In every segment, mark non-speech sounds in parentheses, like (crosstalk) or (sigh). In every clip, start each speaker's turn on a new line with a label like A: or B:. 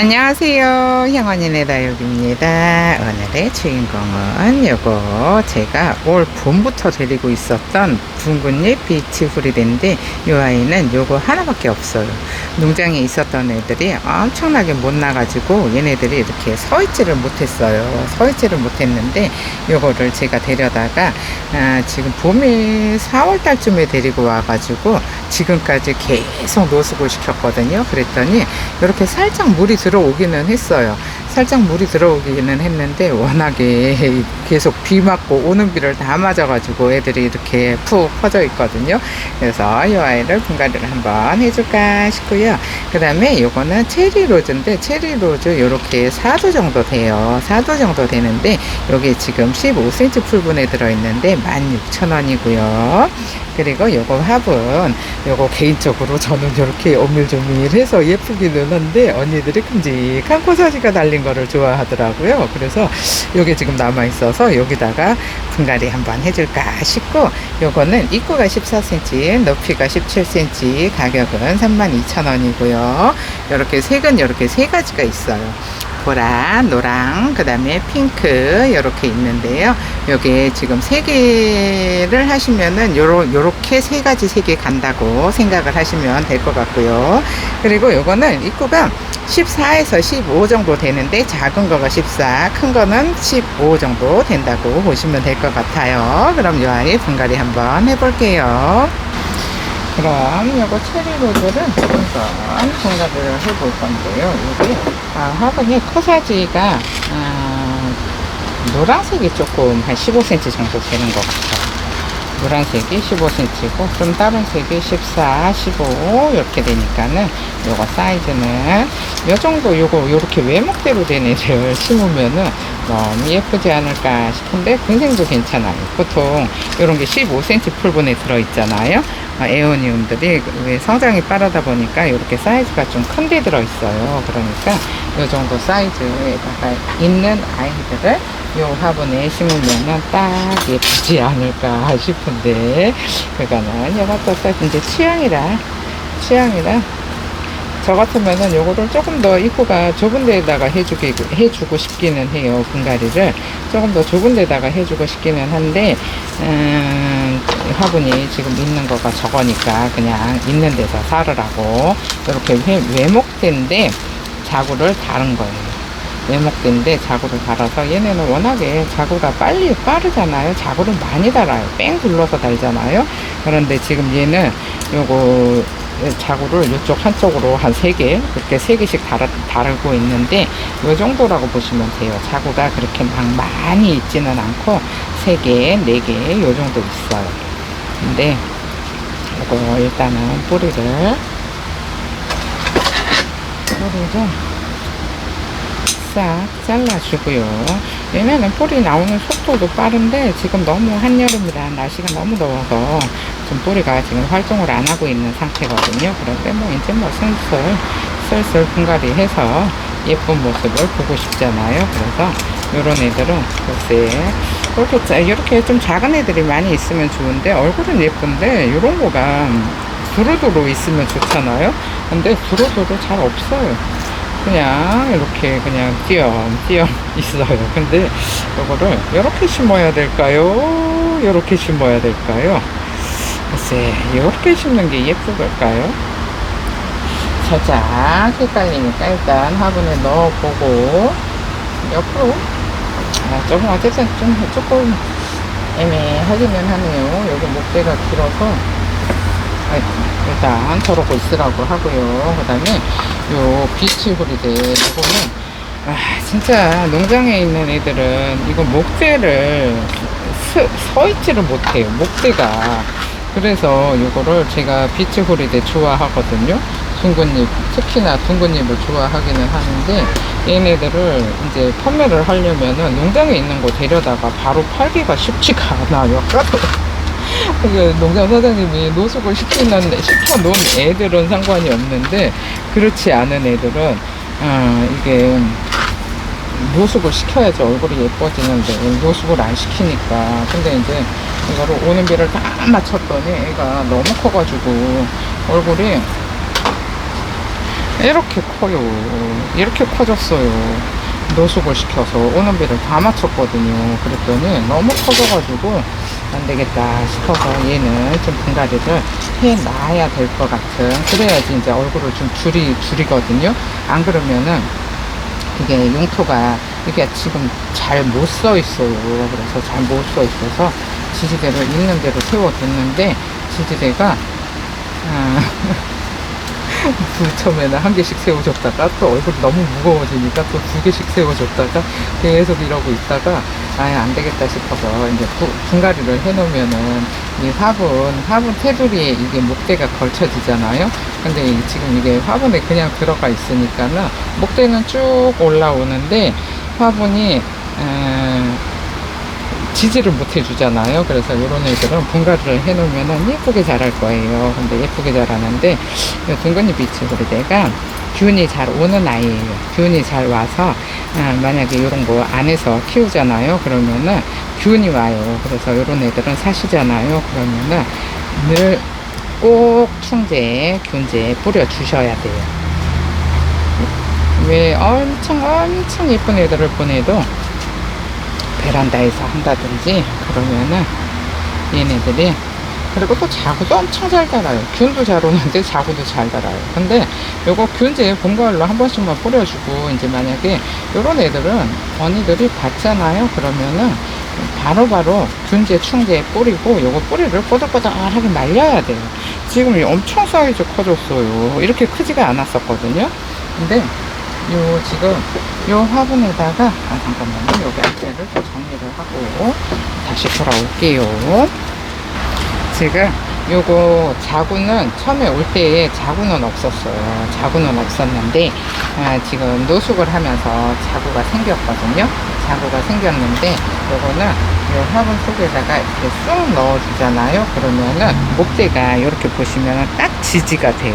A: 안녕하세요. 형언니네 다육입니다. 오늘의 주인공은 요거 제가 올 봄부터 데리고 있었던 둥근잎 비치 후리데인데 이 아이는 요거 하나밖에 없어요. 농장에 있었던 애들이 엄청나게 못 나가지고 얘네들이 이렇게 서 있지를 못했어요. 서 있지를 못했는데 요거를 제가 데려다가 아, 지금 봄에 4월 달쯤에 데리고 와가지고 지금까지 계속 노숙을 시켰거든요. 그랬더니 이렇게 살짝 물이 들 어오기는 했어요. 살짝 물이 들어오기는 했는데 워낙에 계속 비 맞고 오는 비를 다 맞아가지고 애들이 이렇게 푹 퍼져 있거든요. 그래서 이 아이를 분갈이를 한번 해줄까 싶고요. 그 다음에 요거는 체리 로즈인데 체리 로즈 요렇게 4도 정도 돼요. 4도 정도 되는데 여기 지금 15cm 풀분에 들어있는데 16,000원이고요. 그리고 요거 화분 요거 개인적으로 저는 이렇게 오밀조밀해서 예쁘기는 한데 언니들이 큼직한 코사지가 달린 거를 좋아하더라고요. 그래서 요게 지금 남아 있어서 여기다가 분갈이 한번 해줄까 싶고 요거는 입구가 14cm, 높이가 17cm, 가격은 32,000원이고요. 이렇게 색은 이렇게 세 가지가 있어요. 보라, 노랑, 그 다음에 핑크 이렇게 있는데요. 요게 지금 세 개를 하시면은 요러, 요렇게 세 가지 색이 간다고 생각을 하시면 될 것 같고요. 그리고 요거는 입구가 14에서 15 정도 되는데 작은 거가 14, 큰 거는 15 정도 된다고 보시면 될 것 같아요. 그럼 요 아이 분갈이 한번 해볼게요. 그럼 요거 체리 로즈를 우선 분갈이를 해볼 건데요. 여기 아, 화분이 코사지가 아, 노란색이 조금 한 15cm 정도 되는 것 같아요. 노란색이 15cm고 좀 다른 색이 14, 15 이렇게 되니까는 요거 사이즈는 요 정도 요거 요렇게 외목대로 된 애를 (laughs) 심으면은 너무 예쁘지 않을까 싶은데 군생도 괜찮아요. 보통 요런 게 15cm 풀분에 들어있잖아요. 아, 에오니움들이 왜 성장이 빠르다 보니까 이렇게 사이즈가 좀큰데 들어있어요. 그러니까 요 정도 사이즈에다가 있는 아이들을 요 화분에 심으면은 딱 예쁘지 않을까 싶은데 그거는 요것도 딱 이제 취향이라 취향이라 저 같으면은 요거를 조금 더 입구가 좁은 데다가 해주기, 해주고 싶기는 해요. 분갈이를. 조금 더 좁은 데다가 해주고 싶기는 한데, 음, 화분이 지금 있는 거가 적으니까 그냥 있는 데서 사르라고. 이렇게 외, 외목대인데 자구를 다른 거예요. 외목대인데 자구를 달아서 얘네는 워낙에 자구가 빨리 빠르잖아요. 자구를 많이 달아요. 뺑 둘러서 달잖아요. 그런데 지금 얘는 요거 자구를 이쪽 한쪽으로 한 세 개, 그렇게 세 개씩 달아, 다르고 있는데, 요 정도라고 보시면 돼요. 자구가 그렇게 막 많이 있지는 않고, 세 개, 네 개, 요 정도 있어요. 근데, 이거 일단은 뿌리를, 뿌리를 싹 잘라주고요. 얘네는 뿌리 나오는 속도도 빠른데 지금 너무 한여름이라 날씨가 너무 더워서 지금 뿌리가 지금 활동을 안 하고 있는 상태거든요. 그런데 뭐 이제 뭐 슬슬 슬슬 분갈이 해서 예쁜 모습을 보고 싶잖아요. 그래서 요런 애들은 글쎄 이렇게, 짜- 이렇게 좀 작은 애들이 많이 있으면 좋은데 얼굴은 예쁜데 요런 거가 두루두루 있으면 좋잖아요. 근데 두루두루 잘 없어요. 그냥 이렇게 그냥 띄엄띄엄 (laughs) 있어요. 근데 이거를 이렇게 심어야 될까요? 이렇게 심어야 될까요? 글쎄, 이렇게 심는 게 예쁠 걸까요? 살짝 헷갈리니까 일단 화분에 넣어보고 옆으로 아, 조금 어쨌든 좀 조금 애매하기는 하네요. 여기 목대가 길어서 일단 저러고 있으라고 하고요. 그 다음에 요 비치 호리데 이거는 아 진짜 농장에 있는 애들은 이거 목대를 서, 서 있지를 못해요. 목대가 그래서 이거를 제가 비치 호리데 좋아하거든요. 둥근잎 특히나 둥근잎을 좋아하기는 하는데 얘네들을 이제 판매를 하려면은 농장에 있는 거 데려다가 바로 팔기가 쉽지가 않아요. (laughs) 그 농장 사장님이 노숙을 시키는 시켜 놓은 애들은 상관이 없는데 그렇지 않은 애들은 아 이게 노숙을 시켜야지 얼굴이 예뻐지는데 노숙을 안 시키니까 근데 이제 이거를 오는 비를 다 맞췄더니 애가 너무 커가지고 얼굴이 이렇게 커요. 이렇게 커졌어요. 노숙을 시켜서 오는 배를 다 맞췄거든요. 그랬더니 너무 커져가지고 안 되겠다 싶어서 얘는 좀 분갈이를 해놔야 될 것 같은 그래야지 이제 얼굴을 좀 줄이 줄이거든요. 안 그러면은 이게 용토가 이게 지금 잘 못 써 있어요. 그래서 잘 못 써 있어서 지지대를 있는 대로 세워뒀는데 지지대가 아, 그 (laughs) 처음에는 한 개씩 세워줬다가 또 얼굴이 너무 무거워지니까 또 두 개씩 세워줬다가 계속 이러고 있다가 아예 안 되겠다 싶어서 이제 부, 분갈이를 해놓으면은 이 화분 화분 테두리에 이게 목대가 걸쳐지잖아요. 근데 이- 지금 이게 화분에 그냥 들어가 있으니까는 목대는 쭉 올라오는데 화분이 에, 지지를 못 해주잖아요. 그래서 이런 애들은 분갈이를 해놓으면 예쁘게 자랄 거예요. 근데 예쁘게 자라는데 이 둥근잎 비치고리대가 균이 잘 오는 아이예요. 균이 잘 와서 아, 만약에 이런 거 안에서 키우잖아요. 그러면은 균이 와요. 그래서 이런 애들은 사시잖아요. 그러면은 늘 꼭 충제, 균제 뿌려 주셔야 돼요. 왜 엄청 엄청 예쁜 애들을 보내도 베란다에서 한다든지 그러면은 얘네들이 그리고 또 자구도 엄청 잘 자라요. 균도 잘 오는데 자구도 잘 자라요. 근데 요거 균제 봄가을로 한 번씩만 뿌려주고 이제 만약에 요런 애들은 언니들이 봤잖아요. 그러면은 바로바로 균제 충제 뿌리고 요거 뿌리를 꼬들꼬들하게 말려야 돼요. 지금 이 엄청 사이즈 커졌어요. 이렇게 크지가 않았었거든요. 근데 요 지금 요 화분에다가 아 잠깐만요. 여기 앞에를 또 정리를 하고 다시 돌아올게요. 지금 요거 자구는 처음에 올 때에 자구는 없었어요. 자구는 없었는데 아, 지금 노숙을 하면서 자구가 생겼거든요. 자구가 생겼는데 요거는 요 화분 속에다가 이렇게 쑥 넣어주잖아요. 그러면은 목대가 이렇게 보시면 딱 지지가 돼요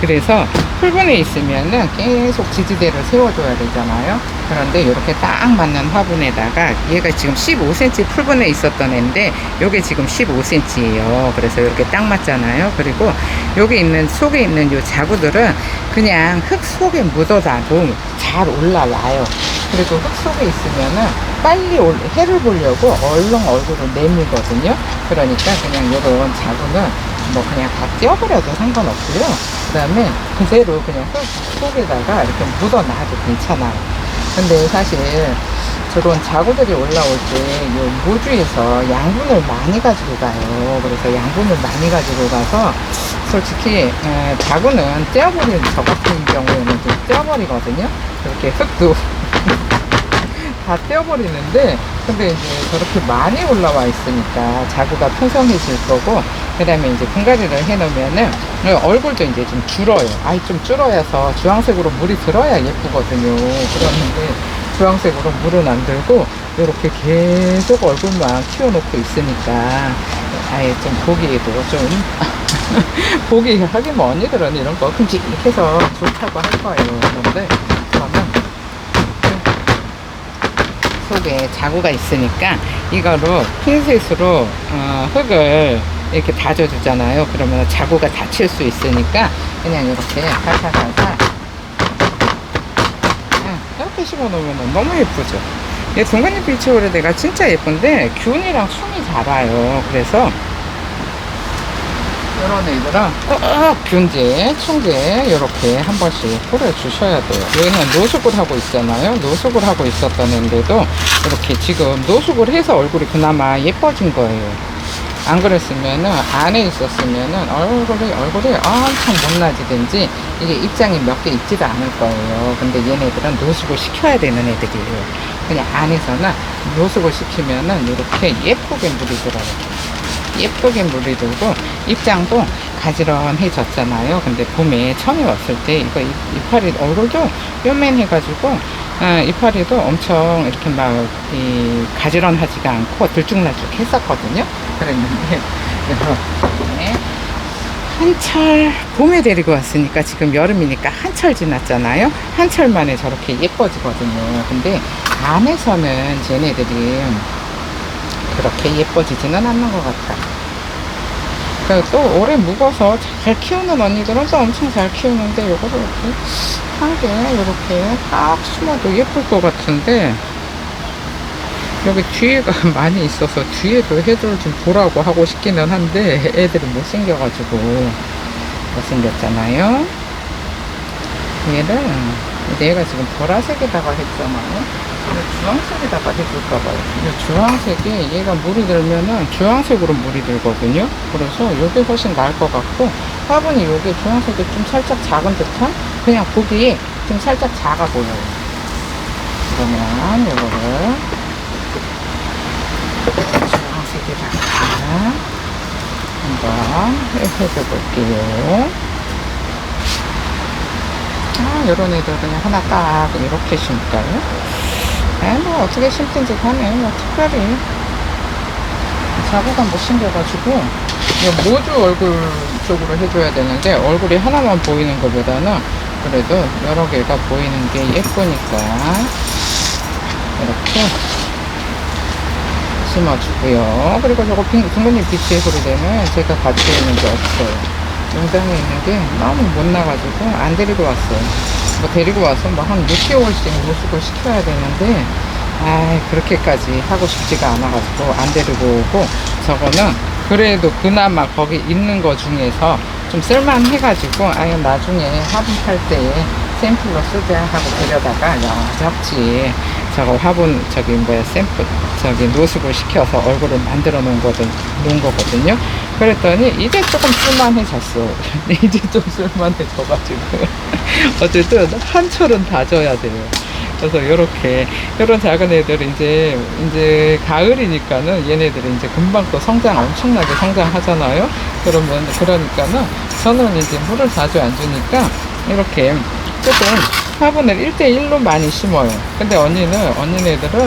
A: 그래서 풀분에 있으면은 계속 지지대를 세워줘야 되잖아요. 그런데 이렇게 딱 맞는 화분에다가 얘가 지금 15cm 풀분에 있었던 애인데 요게 지금 15cm예요. 그래서 이렇게 딱 맞잖아요. 그리고 여기 있는 속에 있는 요 자구들은 그냥 흙 속에 묻어놔도 잘 올라와요. 그리고 흙 속에 있으면은 빨리 올- 해를 보려고 얼른 얼굴을 내밀거든요. 그러니까 그냥 요런 자구는 뭐 그냥 다 떼어버려도 상관없고요. 그 다음에 그대로 그냥 흙 속에다가 이렇게 묻어놔도 괜찮아요. 근데 사실 저런 자구들이 올라올 때요 모주에서 양분을 많이 가지고 가요. 그래서 양분을 많이 가지고 가서 솔직히 에, 자구는 떼어버리는 저 같은 경우에는 좀 떼어버리거든요. 이렇게 흙도 (laughs) 다 떼어버리는데 근데 이제 저렇게 많이 올라와 있으니까 자구가 풍성해질 거고 그 다음에 이제 분갈이를 해놓으면은 얼굴도 이제 좀 줄어요. 아이 좀 줄어야서 주황색으로 물이 들어야 예쁘거든요. 그러는데 주황색으로 물은 안 들고 이렇게 계속 얼굴만 키워놓고 있으니까 아예 좀 보기에도 좀 (laughs) 보기 하긴 뭐 언니들은 이런 거 큼직해서 좋다고 할 거예요. 그런데 저는 속에 자구가 있으니까 이거로 핀셋으로 어, 흙을 이렇게 다져주잖아요. 그러면 자구가 다칠 수 있으니까 그냥 이렇게 살살살살 그냥 이렇게 심어 놓으면 너무 예쁘죠. 이 동그잎 비치오레드가 진짜 예쁜데 균이랑 숨이 잘 와요. 그래서 이런 애들은 꼭 균제, 충제 이렇게 한 번씩 뿌려주셔야 돼요. 얘는 노숙을 하고 있잖아요. 노숙을 하고 있었던 애인데도 이렇게 지금 노숙을 해서 얼굴이 그나마 예뻐진 거예요. 안 그랬으면은 안에 있었으면은 얼굴이 얼굴이 엄청 못나지든지 이게 입장이 몇 개 있지도 않을 거예요. 근데 얘네들은 노숙을 시켜야 되는 애들이에요. 그냥 안에서는 노숙을 시키면은 이렇게 예쁘게 물이 들어요. 예쁘게 물이 들고 입장도 가지런해졌잖아요. 근데 봄에 처음에 왔을 때 이거 이- 이파리 얼굴도 요맨해가지고 아, 이파리도 엄청 이렇게 막 이 가지런하지가 않고 들쭉날쭉 했었거든요. 그랬는데 한철 봄에 데리고 왔으니까 지금 여름이니까 한철 지났잖아요. 한철 만에 저렇게 예뻐지거든요. 근데 안에서는 쟤네들이 그렇게 예뻐지지는 않는 것 같아요. 그러니까 또 오래 묵어서 잘 키우는 언니들은 또 엄청 잘 키우는데 요거를 이렇게 한 개 이렇게 딱 심어도 예쁠 것 같은데 여기 뒤에가 (laughs) 많이 있어서 뒤에도 해들 좀 보라고 하고 싶기는 한데 애들이 못생겨가지고 못생겼잖아요. 얘를 얘가 지금 보라색에다가 했잖아요. 주황색에다가 해줄까봐요. 이 주황색에 얘가 물이 들면은 주황색으로 물이 들거든요. 그래서 이게 훨씬 나을 것 같고 화분이 요게 주황색이 좀 살짝 작은 듯한 그냥 보기에 좀 살짝 작아 보여요. 그러면 이거를 주황색에다가 한번 해줘 볼게요. 아, 요런 애들 그냥 하나 딱 이렇게 심을까요? 아, 뭐 어떻게 심든지 간에 뭐 특별히 자구가 못 생겨가지고 이거 모두 얼굴 쪽으로 해줘야 되는데 얼굴이 하나만 보이는 것보다는 그래도 여러 개가 보이는 게 예쁘니까 이렇게 심어주고요. 그리고 저거 핑, 둥근잎 빛의 소리 되면 제가 같이 있는 게 없어요. 영상에 있는 게 너무 못 나가지고 안 데리고 왔어요. 뭐 데리고 와서 뭐한 6개월씩 모습을 시켜야 되는데, 아 그렇게까지 하고 싶지가 않아가지고 안 데리고 오고, 저거는 그래도 그나마 거기 있는 거 중에서 좀 쓸만해가지고, 아유 나중에 화분 팔 때에 샘플로 쓰자 하고 데려다가 여적지 저거 화분 저기 뭐야 샘플 저기 노숙을 시켜서 얼굴을 만들어 놓은 거든 놓은 거거든요. 그랬더니 이제 조금 쓸만해졌어. (laughs) 이제 좀 쓸만해져가지고 (laughs) 어쨌든 한 철은 다져야 돼요. 그래서 요렇게 이런 작은 애들은 이제 이제 가을이니까는 얘네들이 이제 금방 또 성장 엄청나게 성장하잖아요. 그러면 그러니까는 저는 이제 물을 자주 안 주니까 이렇게 조금 화분을 1대1로 많이 심어요. 근데 언니는, 언니네들은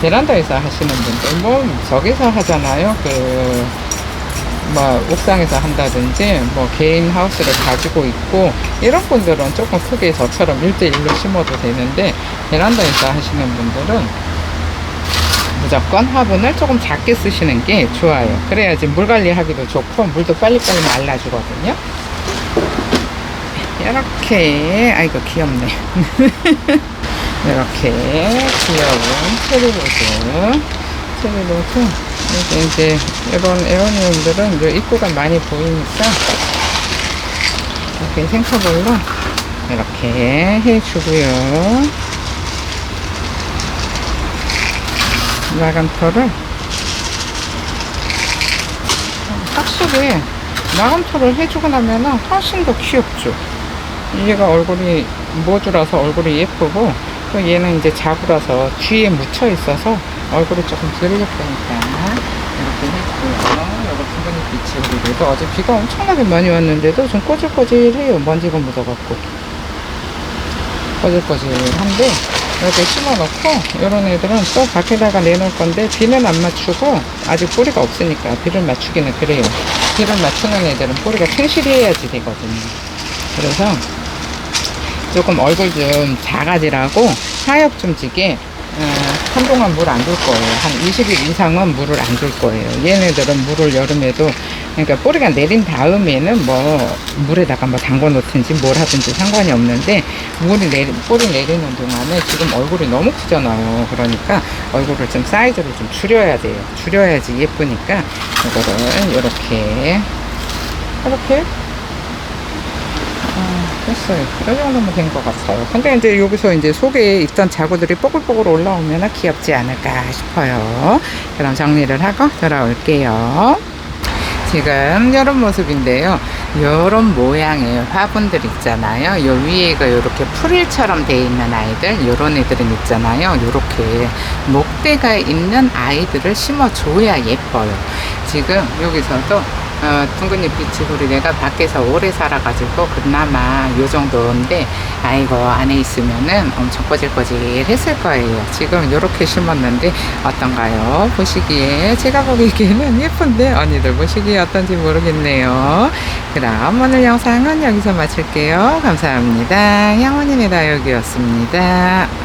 A: 베란다에서 하시는 분들, 뭐, 저기서 하잖아요. 그, 뭐, 옥상에서 한다든지, 뭐, 개인 하우스를 가지고 있고, 이런 분들은 조금 크게 저처럼 1대1로 심어도 되는데, 베란다에서 하시는 분들은 무조건 화분을 조금 작게 쓰시는 게 좋아요. 그래야지 물 관리하기도 좋고, 물도 빨리빨리 말라주거든요. 이렇게. 아이고 귀엽네. (laughs) 이렇게 귀여운 체리로즈. 체리로즈. 이게 이제 이런 에어니움들은 이제 입구가 많이 보이니까 이렇게 생커볼로 이렇게 해주고요. 마감토를 확실히 마감토를 해주고 나면은 훨씬 더 귀엽죠 얘가 얼굴이 모주라서 얼굴이 예쁘고 또 얘는 이제 자구라서 뒤에 묻혀 있어서 얼굴이 조금 덜 예쁘니까 이렇게 했고요. 여기 분근히 빛이 그리고 어제 비가 엄청나게 많이 왔는데도 좀 꼬질꼬질해요. 먼지가 묻어갖고 꼬질꼬질한데 이렇게 심어놓고 이런 애들은 또 밖에다가 내놓을 건데 비는 안 맞추고 아직 뿌리가 없으니까 비를 맞추기는 그래요. 비를 맞추는 애들은 뿌리가 충실해야지 되거든요. 그래서 조금 얼굴 좀 작아지라고 하엽 좀 지게 어, 한동안 물 안 줄 거예요. 한 20일 이상은 물을 안 줄 거예요. 얘네들은 물을 여름에도 그러니까 뿌리가 내린 다음에는 뭐 물에다가 뭐 담궈 놓든지 뭘 하든지 상관이 없는데 물이 내리 뿌리 내리는 동안에 지금 얼굴이 너무 크잖아요. 그러니까 얼굴을 좀 사이즈를 좀 줄여야 돼요. 줄여야지 예쁘니까 이거를 이렇게 이렇게 됐어요. 이 정도면 된 것 같아요. 근데 이제 여기서 이제 속에 있던 자구들이 뽀글뽀글 올라오면 귀엽지 않을까 싶어요. 그럼 정리를 하고 돌아올게요. 지금 이런 모습인데요. 이런 모양의 화분들 있잖아요. 요 위에가 이렇게 풀일처럼 돼 있는 아이들, 요런 애들은 있잖아요. 요렇게 목대가 있는 아이들을 심어줘야 예뻐요. 지금 여기서도 어, 둥근잎 비치구리 내가 밖에서 오래 살아가지고 그나마 요 정도인데 아이고 안에 있으면은 엄청 꼬질꼬질 했을 거예요. 지금 요렇게 심었는데 어떤가요? 보시기에 제가 보기에는 예쁜데 언니들 보시기에 어떤지 모르겠네요. 그럼 오늘 영상은 여기서 마칠게요. 감사합니다. 양원이네 다육이었습니다